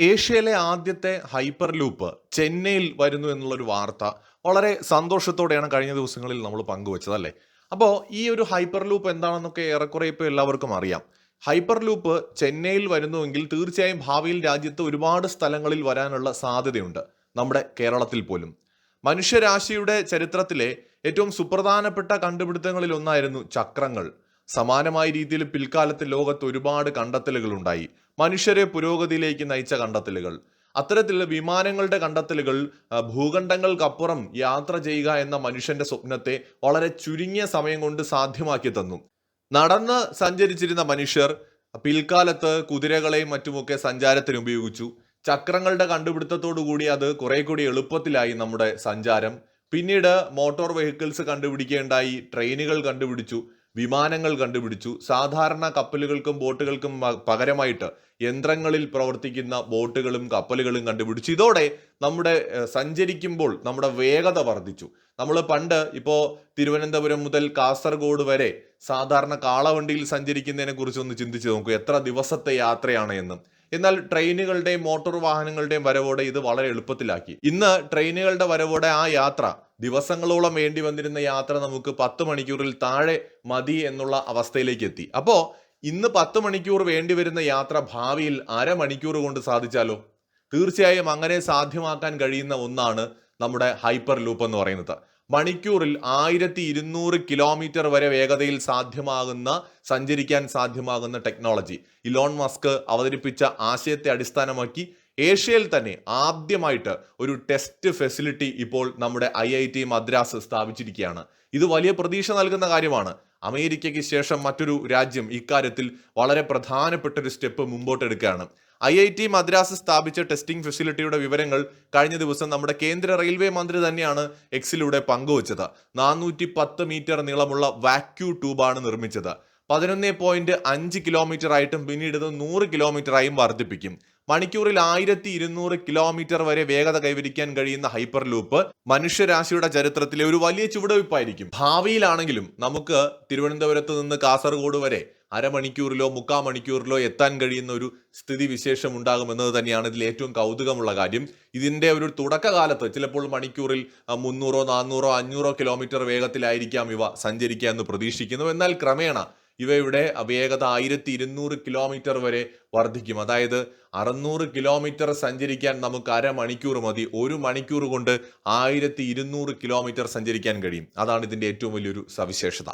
ഏഷ്യയിലെ ആദ്യത്തെ hyper loop ചെന്നൈയിൽ വരുന്നു എന്നുള്ളൊരു വാർത്ത വളരെ സന്തോഷത്തോടെയാണ് കഴിഞ്ഞ ദിവസങ്ങളിൽ നമ്മൾ പങ്കുവച്ചത് അല്ലേ? അപ്പോൾ ഈ ഒരു ഹൈപ്പർ ലൂപ്പ് എന്താണെന്നൊക്കെ ഏറെക്കുറെ ഇപ്പോൾ എല്ലാവർക്കും അറിയാം. ഹൈപ്പർ ലൂപ്പ് ചെന്നൈയിൽ വരുന്നുവെങ്കിൽ തീർച്ചയായും ഭാവിയിൽ രാജ്യത്ത് ഒരുപാട് സ്ഥലങ്ങളിൽ വരാനുള്ള സാധ്യതയുണ്ട് നമ്മുടെ കേരളത്തിൽ പോലും. മനുഷ്യരാശിയുടെ ചരിത്രത്തിലെ ഏറ്റവും സുപ്രധാനപ്പെട്ട കണ്ടുപിടുത്തങ്ങളിൽ ഒന്നായിരുന്നു ചക്രങ്ങൾ. സമാനമായ രീതിയിൽ പിൽക്കാലത്ത് ലോകത്ത് ഒരുപാട് കണ്ടെത്തലുകൾ ഉണ്ടായി മനുഷ്യരെ പുരോഗതിയിലേക്ക് നയിച്ച കണ്ടെത്തലുകൾ. അത്തരത്തിലുള്ള വിമാനങ്ങളുടെ കണ്ടെത്തലുകൾ ഭൂഖണ്ഡങ്ങൾക്കപ്പുറം യാത്ര ചെയ്യുക എന്ന മനുഷ്യന്റെ സ്വപ്നത്തെ വളരെ ചുരുങ്ങിയ സമയം കൊണ്ട് സാധ്യമാക്കി തന്നു. നടന്ന് സഞ്ചരിച്ചിരുന്ന മനുഷ്യർ പിൽക്കാലത്ത് കുതിരകളെയും മറ്റുമൊക്കെ സഞ്ചാരത്തിന് ഉപയോഗിച്ചു. ചക്രങ്ങളുടെ കണ്ടുപിടുത്തത്തോടു കൂടി അത് കുറെ കൂടി എളുപ്പത്തിലായി നമ്മുടെ സഞ്ചാരം. പിന്നീട് മോട്ടോർ വെഹിക്കിൾസ് കണ്ടുപിടിക്കേണ്ടായി ട്രെയിനുകൾ കണ്ടുപിടിച്ചു. വിമാനങ്ങൾ കണ്ടുപിടിച്ചു. സാധാരണ കപ്പലുകൾക്കും ബോട്ടുകൾക്കും പകരമായിട്ട് യന്ത്രങ്ങളിൽ പ്രവർത്തിക്കുന്ന ബോട്ടുകളും കപ്പലുകളും കണ്ടുപിടിച്ചു. ഇതോടെ നമ്മുടെ സഞ്ചരിക്കുമ്പോൾ നമ്മുടെ വേഗത വർദ്ധിച്ചു. നമ്മൾ പണ്ട് ഇപ്പോൾ തിരുവനന്തപുരം മുതൽ കാസർഗോഡ് വരെ സാധാരണ കാളവണ്ടിയിൽ സഞ്ചരിക്കുന്നതിനെ കുറിച്ച് ഒന്ന് ചിന്തിച്ച് നോക്കൂ. എത്ര ദിവസത്തെ യാത്രയാണ് എന്ന്. എന്നാൽ ട്രെയിനുകളുടെയും മോട്ടോർ വാഹനങ്ങളുടെയും വരവോടെ ഇത് വളരെ എളുപ്പത്തിലാക്കി. ഇന്ന് ട്രെയിനുകളുടെ വരവോടെ ആ യാത്ര ദിവസങ്ങളോളം വേണ്ടി വന്നിരുന്ന യാത്ര നമുക്ക് പത്ത് മണിക്കൂറിൽ താഴെ മതി എന്നുള്ള അവസ്ഥയിലേക്ക് എത്തി. അപ്പോൾ ഇന്ന് പത്ത് മണിക്കൂർ വേണ്ടി വരുന്ന യാത്ര ഭാവിയിൽ അരമണിക്കൂർ കൊണ്ട് സാധിച്ചാലോ? തീർച്ചയായും അങ്ങനെ സാധ്യമാക്കാൻ കഴിയുന്ന ഒന്നാണ് നമ്മുടെ ഹൈപ്പർ ലൂപ്പ് എന്ന് പറയുന്നത്. മണിക്കൂറിൽ ആയിരത്തി ഇരുന്നൂറ് കിലോമീറ്റർ വരെ വേഗതയിൽ സാധ്യമാകുന്ന സഞ്ചരിക്കാൻ സാധ്യമാകുന്ന ടെക്നോളജി. ഇലോൺ മസ്ക് അവതരിപ്പിച്ച ആശയത്തെ അടിസ്ഥാനമാക്കി ഏഷ്യയിൽ തന്നെ ആദ്യമായിട്ട് ഒരു ടെസ്റ്റ് ഫെസിലിറ്റി ഇപ്പോൾ നമ്മുടെ ഐ ഐ ടി മദ്രാസ് സ്ഥാപിച്ചിരിക്കുകയാണ്. ഇത് വലിയ പ്രതീക്ഷ നൽകുന്ന കാര്യമാണ്. അമേരിക്കയ്ക്ക് ശേഷം മറ്റൊരു രാജ്യം ഇക്കാര്യത്തിൽ വളരെ പ്രധാനപ്പെട്ട ഒരു സ്റ്റെപ്പ് മുമ്പോട്ടെടുക്കുകയാണ്. ഐ ഐ ടി മദ്രാസ് സ്ഥാപിച്ച ടെസ്റ്റിംഗ് ഫെസിലിറ്റിയുടെ വിവരങ്ങൾ കഴിഞ്ഞ ദിവസം നമ്മുടെ കേന്ദ്ര റെയിൽവേ മന്ത്രി തന്നെയാണ് എക്സിലൂടെ പങ്കുവച്ചത്. നാനൂറ്റി പത്ത് മീറ്റർ നീളമുള്ള വാക്യൂ ട്യൂബാണ് നിർമ്മിച്ചത്. പതിനൊന്ന് പോയിന്റ് അഞ്ച് കിലോമീറ്റർ ആയിട്ടും പിന്നീട് നൂറ് കിലോമീറ്റർ ആയും വർദ്ധിപ്പിക്കും. മണിക്കൂറിൽ ആയിരത്തി ഇരുന്നൂറ് കിലോമീറ്റർ വരെ വേഗത കൈവരിക്കാൻ കഴിയുന്ന ഹൈപ്പർ ലൂപ്പ് മനുഷ്യരാശിയുടെ ചരിത്രത്തിലെ ഒരു വലിയ ചുവടുവയ്പായിരിക്കും. ഭാവിയിലാണെങ്കിലും നമുക്ക് തിരുവനന്തപുരത്ത് നിന്ന് കാസർഗോഡ് വരെ അരമണിക്കൂറിലോ മുക്കാ മണിക്കൂറിലോ എത്താൻ കഴിയുന്ന ഒരു സ്ഥിതി വിശേഷം ഉണ്ടാകുമെന്നത് തന്നെയാണ് ഇതിൽ ഏറ്റവും കൗതുകമുള്ള കാര്യം. ഇതിന്റെ ഒരു തുടക്കകാലത്ത് ചിലപ്പോൾ മണിക്കൂറിൽ മുന്നൂറോ നാനൂറോ അഞ്ഞൂറോ കിലോമീറ്റർ വേഗത്തിലായിരിക്കാം ഇവ സഞ്ചരിക്കുക എന്ന് പ്രതീക്ഷിക്കുന്നു. എന്നാൽ ക്രമേണ ഇവയുടെ വേഗത ആയിരത്തി ഇരുന്നൂറ് കിലോമീറ്റർ വരെ വർദ്ധിക്കും. അതായത് അറുന്നൂറ് കിലോമീറ്റർ സഞ്ചരിക്കാൻ നമുക്ക് അരമണിക്കൂർ മതി. ഒരു മണിക്കൂർ കൊണ്ട് ആയിരത്തി ഇരുന്നൂറ് കിലോമീറ്റർ സഞ്ചരിക്കാൻ കഴിയും. അതാണ് ഇതിന്റെ ഏറ്റവും വലിയൊരു സവിശേഷത.